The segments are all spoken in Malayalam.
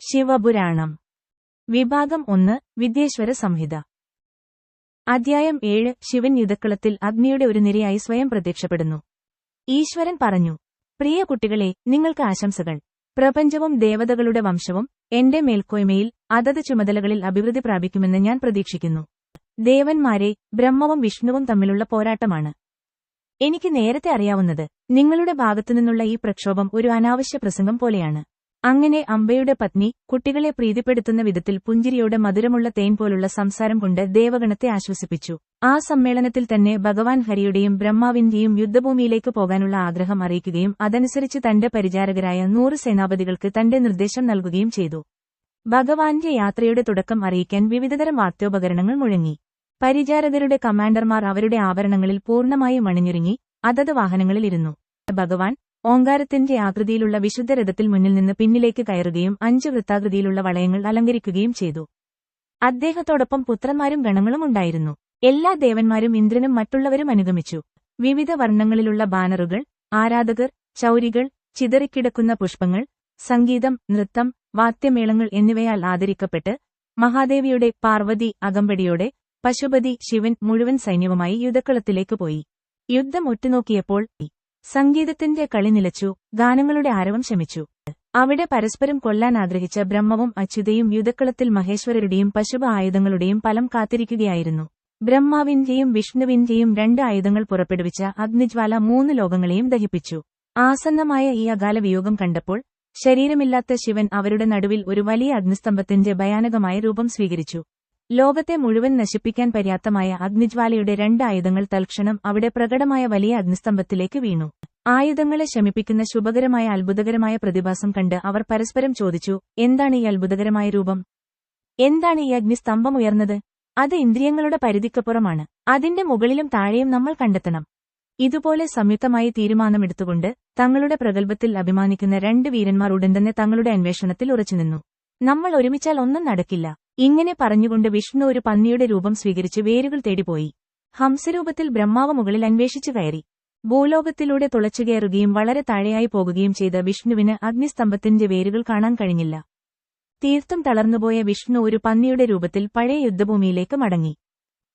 ശിവപുരാണം. വിഭാഗം ഒന്ന് വിദ്യേശ്വര സംഹിത. അധ്യായം ഏഴ് ശിവൻ യുദ്ധക്കളത്തിൽ അഗ്നിയുടെ ഒരു നിരയായി സ്വയം പ്രത്യക്ഷപ്പെടുന്നു. ഈശ്വരൻ പറഞ്ഞു പ്രിയ കുട്ടികളെ നിങ്ങൾക്ക് ആശംസകൾ. പ്രപഞ്ചവും ദേവതകളുടെ വംശവും എന്റെ മേൽക്കോയ്മയിൽ അതത് ചുമതലകളിൽ അഭിവൃദ്ധി പ്രാപിക്കുമെന്ന് ഞാൻ പ്രതീക്ഷിക്കുന്നു. ദേവന്മാരെ ബ്രഹ്മവും വിഷ്ണുവും തമ്മിലുള്ള പോരാട്ടമാണ്. എനിക്ക് നേരത്തെ അറിയാവുന്നത് നിങ്ങളുടെ ഭാഗത്തുനിന്നുള്ള ഈ പ്രക്ഷോഭം ഒരു അനാവശ്യ പ്രസംഗം പോലെയാണ്. അങ്ങനെ അംബയുടെ പത്നി കുട്ടികളെ പ്രീതിപ്പെടുത്തുന്ന വിധത്തിൽ പുഞ്ചിരിയോടെ മധുരമുള്ള തേൻ പോലുള്ള സംസാരം കൊണ്ട് ദേവഗണത്തെ ആശ്വസിപ്പിച്ചു. ആ സമ്മേളനത്തിൽ തന്നെ ഭഗവാൻ ഹരിയുടെയും ബ്രഹ്മാവിന്റെയും യുദ്ധഭൂമിയിലേക്ക് പോകാനുള്ള ആഗ്രഹം അറിയിക്കുകയും അതനുസരിച്ച് തന്റെ പരിചാരകരായ നൂറ് സേനാപതികൾക്ക് തന്റെ നിർദ്ദേശം നൽകുകയും ചെയ്തു. ഭഗവാന്റെ യാത്രയുടെ തുടക്കം അറിയിക്കാൻ വിവിധതരം വാർത്തോപകരണങ്ങൾ മുഴങ്ങി. പരിചാരകരുടെ കമാൻഡർമാർ അവരുടെ ആഭരണങ്ങളിൽ പൂർണമായും അണിഞ്ഞൊരുങ്ങി അതത് വാഹനങ്ങളിലിരുന്നു. ഭഗവാൻ ഓങ്കാരത്തിന്റെ ആകൃതിയിലുള്ള വിശുദ്ധ രഥത്തിൽ മുന്നിൽ നിന്ന് പിന്നിലേക്ക് കയറുകയും അഞ്ച് വൃത്താകൃതിയിലുള്ള വളയങ്ങൾ അലങ്കരിക്കുകയും ചെയ്തു. അദ്ദേഹത്തോടൊപ്പം പുത്രന്മാരും ഗണങ്ങളും ഉണ്ടായിരുന്നു. എല്ലാ ദേവന്മാരും ഇന്ദ്രനും മറ്റുള്ളവരും അനുഗമിച്ചു. വിവിധ വർണങ്ങളിലുള്ള ബാനറുകൾ ആരാധകർ ചൌരികൾ ചിതറിക്കിടക്കുന്ന പുഷ്പങ്ങൾ സംഗീതം നൃത്തം വാദ്യമേളങ്ങൾ എന്നിവയാൽ ആദരിക്കപ്പെട്ട് മഹാദേവിയുടെ പാർവതി അകമ്പടിയോടെ പശുപതി ശിവൻ മുഴുവൻ സൈന്യവുമായി യുദ്ധക്കളത്തിലേക്ക് പോയി. യുദ്ധം ഒറ്റുനോക്കിയപ്പോൾ സംഗീതത്തിന്റെ കളി നിലച്ചു ഗാനങ്ങളുടെ ആരവം ശമിച്ചു. അവിടെ പരസ്പരം കൊല്ലാൻ ആഗ്രഹിച്ച ബ്രഹ്മവും അച്യുതയും യുദ്ധക്കളത്തിൽ മഹേശ്വരരുടെയും പശുപ ആയുധങ്ങളുടെയും ഫലം കാത്തിരിക്കുകയായിരുന്നു. ബ്രഹ്മാവിന്റെയും വിഷ്ണുവിന്റെയും രണ്ട് ആയുധങ്ങൾ പുറപ്പെടുവിച്ച അഗ്നിജ്വാല മൂന്ന് ലോകങ്ങളെയും ദഹിപ്പിച്ചു. ആസന്നമായ ഈ അകാല വിയോഗം കണ്ടപ്പോൾ ശരീരമില്ലാത്ത ശിവൻ അവരുടെ നടുവിൽ ഒരു വലിയ അഗ്നിസ്തംഭത്തിന്റെ ഭയാനകമായ രൂപം സ്വീകരിച്ചു. ലോകത്തെ മുഴുവൻ നശിപ്പിക്കാൻ പര്യാപ്തമായ അഗ്നിജ്വാലയുടെ രണ്ട് ആയുധങ്ങൾ തൽക്ഷണം അവിടെ പ്രകടമായ വലിയ അഗ്നിസ്തംഭത്തിലേക്ക് വീണു. ആയുധങ്ങളെ ശമിപ്പിക്കുന്ന ശുഭകരമായ അത്ഭുതകരമായ പ്രതിഭാസം കണ്ട് അവർ പരസ്പരം ചോദിച്ചു എന്താണ് ഈ അത്ഭുതകരമായ രൂപം? എന്താണ് ഈ അഗ്നിസ്തംഭം ഉയർന്നത്? അത് ഇന്ദ്രിയങ്ങളുടെ പരിധിക്കപ്പുറമാണ്. അതിന്റെ മുകളിലും താഴെയും നമ്മൾ കണ്ടെത്തണം ഇതുപോലെ സംയുക്തമായി തീരുമാനമെടുത്തുകൊണ്ട് തങ്ങളുടെ പ്രഗത്ഭത്തിൽ അഭിമാനിക്കുന്ന രണ്ട് വീരന്മാർ ഉടൻ തന്നെ തങ്ങളുടെ അന്വേഷണത്തിൽ ഉറച്ചുനിന്നു. നമ്മൾ ഒരുമിച്ചാൽ ഒന്നും നടക്കില്ല. ഇങ്ങനെ പറഞ്ഞുകൊണ്ട് വിഷ്ണു ഒരു പന്നിയുടെ രൂപം സ്വീകരിച്ച് വേരുകൾ തേടിപ്പോയി. ഹംസരൂപത്തിൽ ബ്രഹ്മാവ് മുകളിൽ അന്വേഷിച്ചു കയറി. ഭൂലോകത്തിലൂടെ തുളച്ചുകയറുകയും വളരെ താഴെയായി പോകുകയും ചെയ്ത വിഷ്ണുവിന് അഗ്നിസ്തംഭത്തിന്റെ വേരുകൾ കാണാൻ കഴിഞ്ഞില്ല. തീർത്തും തളർന്നുപോയ വിഷ്ണു ഒരു പന്നിയുടെ രൂപത്തിൽ പഴയ യുദ്ധഭൂമിയിലേക്ക് മടങ്ങി.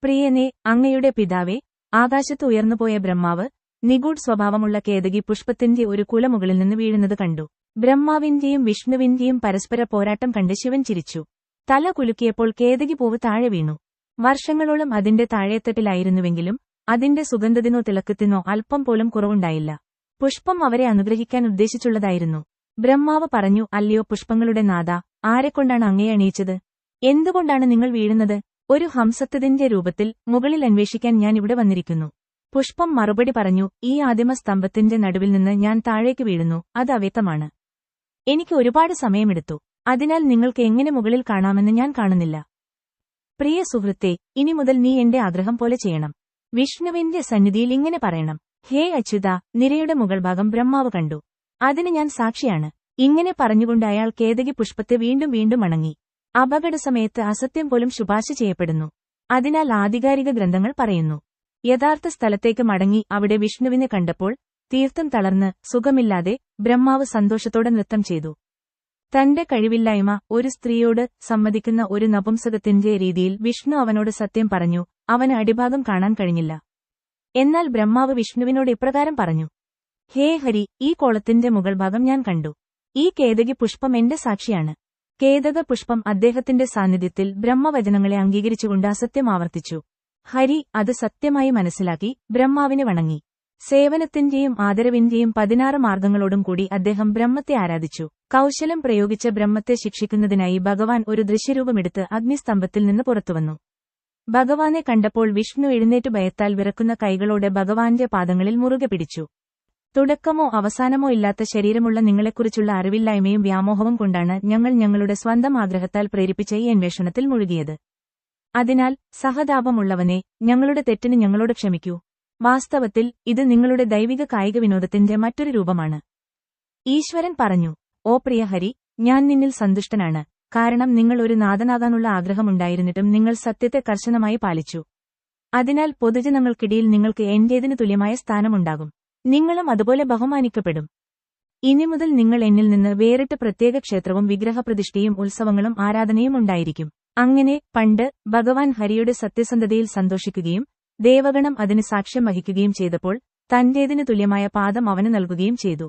പ്രിയനെ അങ്ങയുടെ പിതാവേ ആകാശത്ത് ഉയർന്നുപോയ ബ്രഹ്മാവ് നിഗൂഢ് സ്വഭാവമുള്ള കേതകി പുഷ്പത്തിന്റെ ഒരു കുലമുകളിൽ നിന്ന് വീഴുന്നത് കണ്ടു. ബ്രഹ്മാവിന്റെയും വിഷ്ണുവിന്റെയും പരസ്പര പോരാട്ടം കണ്ട് ശിവൻ ചിരിച്ചു. തല കുലുക്കിയപ്പോൾ കേതകി പൂവ് താഴെ വീണു. വർഷങ്ങളോളം അതിന്റെ താഴേത്തട്ടിലായിരുന്നുവെങ്കിലും അതിന്റെ സുഗന്ധത്തിനോ തിളക്കത്തിനോ അല്പം പോലും കുറവുണ്ടായില്ല. പുഷ്പം അവരെ അനുഗ്രഹിക്കാൻ ഉദ്ദേശിച്ചുള്ളതായിരുന്നു. ബ്രഹ്മാവ് പറഞ്ഞു അല്ലയോ പുഷ്പങ്ങളുടെ നാഥ ആരെക്കൊണ്ടാണ് അങ്ങയെ അണിയിച്ചത്? എന്തുകൊണ്ടാണ് നിങ്ങൾ വീഴുന്നത്? ഒരു ഹംസത്വത്തിന്റെ രൂപത്തിൽ മുകളിൽ അന്വേഷിക്കാൻ ഞാൻ ഇവിടെ വന്നിരിക്കുന്നു. പുഷ്പം മറുപടി പറഞ്ഞു ഈ ആദിമ സ്തംഭത്തിന്റെ നടുവിൽ നിന്ന് ഞാൻ താഴേക്ക് വീഴുന്നു അത് അവ്യക്തമാണ്. എനിക്ക് ഒരുപാട് സമയമെടുത്തു. അതിനാൽ നിങ്ങൾക്ക് എങ്ങനെ മുകളിൽ കാണാമെന്ന് ഞാൻ കാണുന്നില്ല. പ്രിയ സുഹൃത്തെ ഇനി മുതൽ നീ എന്റെ ആഗ്രഹം പോലെ ചെയ്യണം. വിഷ്ണുവിന്റെ സന്നിധിയിൽ ഇങ്ങനെ പറയണം. ഹേ അച്യുത നിരയുടെ മുകൾ ഭാഗം ബ്രഹ്മാവ് കണ്ടു. അതിന് ഞാൻ സാക്ഷിയാണ്. ഇങ്ങനെ പറഞ്ഞുകൊണ്ട് അയാൾ കേതകി പുഷ്പത്തെ വീണ്ടും വീണ്ടും അണങ്ങി. അപകടസമയത്ത് അസത്യം പോലും ശുപാർശ ചെയ്യപ്പെടുന്നു. അതിനാൽ ആധികാരിക ഗ്രന്ഥങ്ങൾ പറയുന്നു. യഥാർത്ഥ സ്ഥലത്തേക്ക് മടങ്ങി അവിടെ വിഷ്ണുവിനെ കണ്ടപ്പോൾ തീർത്ഥം തളർന്ന് സുഖമില്ലാതെ ബ്രഹ്മാവ് സന്തോഷത്തോടെ നൃത്തം ചെയ്തു. തന്റെ കഴിവില്ലായ്മ ഒരു സ്ത്രീയോട് സമ്മതിക്കുന്ന ഒരു നപുംസകത്തിന്റെ രീതിയിൽ വിഷ്ണു അവനോട് സത്യം പറഞ്ഞു അവന് അടിഭാഗം കാണാൻ കഴിഞ്ഞില്ല. എന്നാൽ ബ്രഹ്മാവ് വിഷ്ണുവിനോട് ഇപ്രകാരം പറഞ്ഞു ഹേ ഹരി ഈ കോളത്തിന്റെ മുകൾ ഭാഗം ഞാൻ കണ്ടു. ഈ കേതകി പുഷ്പം എന്റെ സാക്ഷിയാണ്. കേതക പുഷ്പം അദ്ദേഹത്തിന്റെ സാന്നിധ്യത്തിൽ ബ്രഹ്മവചനങ്ങളെ അംഗീകരിച്ചുകൊണ്ട് അസത്യം ആവർത്തിച്ചു. ഹരി അത് സത്യമായി മനസ്സിലാക്കി ബ്രഹ്മാവിന് വണങ്ങി. സേവനത്തിന്റെയും ആദരവിന്റെയും പതിനാറ് മാർഗങ്ങളോടും കൂടി അദ്ദേഹം ബ്രഹ്മത്തെ ആരാധിച്ചു. കൌശലം പ്രയോഗിച്ച ബ്രഹ്മത്തെ ശിക്ഷിക്കുന്നതിനായി ഭഗവാൻ ഒരു ദൃശ്യരൂപമെടുത്ത് അഗ്നിസ്തംഭത്തിൽ നിന്ന് പുറത്തുവന്നു. ഭഗവാനെ കണ്ടപ്പോൾ വിഷ്ണു എഴുന്നേറ്റു ഭയത്താൽ വിറക്കുന്ന കൈകളോടെ ഭഗവാന്റെ പാദങ്ങളിൽ മുറുകെ പിടിച്ചു. തുടക്കമോ അവസാനമോ ഇല്ലാത്ത ശരീരമുള്ള നിങ്ങളെക്കുറിച്ചുള്ള അറിവില്ലായ്മയും വ്യാമോഹവും കൊണ്ടാണ് ഞങ്ങൾ ഞങ്ങളുടെ സ്വന്തം ആഗ്രഹത്താൽ പ്രേരിപ്പിച്ച ഈ അന്വേഷണത്തിൽ മുഴുകിയത്. അതിനാൽ സഹതാപമുള്ളവനെ ഞങ്ങളുടെ തെറ്റിന് ഞങ്ങളോട് ക്ഷമിക്കൂ. വാസ്തവത്തിൽ ഇത് നിങ്ങളുടെ ദൈവിക കായിക വിനോദത്തിന്റെ മറ്റൊരു രൂപമാണ്. ഈശ്വരൻ പറഞ്ഞു ഓ പ്രിയഹരി ഞാൻ നിന്നിൽ സന്തുഷ്ടനാണ്. കാരണം നിങ്ങൾ ഒരു നാഥനാകാനുള്ള ആഗ്രഹമുണ്ടായിരുന്നിട്ടും നിങ്ങൾ സത്യത്തെ കർശനമായി പാലിച്ചു. അതിനാൽ പൊതുജനങ്ങൾക്കിടയിൽ നിങ്ങൾക്ക് എന്റേതിനു തുല്യമായ സ്ഥാനമുണ്ടാകും. നിങ്ങളും അതുപോലെ ബഹുമാനിക്കപ്പെടും. ഇനി മുതൽ നിങ്ങൾ എന്നിൽ നിന്ന് വേറിട്ട് പ്രത്യേക ക്ഷേത്രവും വിഗ്രഹപ്രതിഷ്ഠയും ഉത്സവങ്ങളും ആരാധനയും ഉണ്ടായിരിക്കും. അങ്ങനെ പണ്ട് ഭഗവാൻ ഹരിയുടെ സത്യസന്ധതയിൽ സന്തോഷിക്കുകയും ദേവഗണം അതിന് സാക്ഷ്യം വഹിക്കുകയും ചെയ്തപ്പോൾ തന്റേതിനു തുല്യമായ പാദം അവന് നൽകുകയും ചെയ്തു.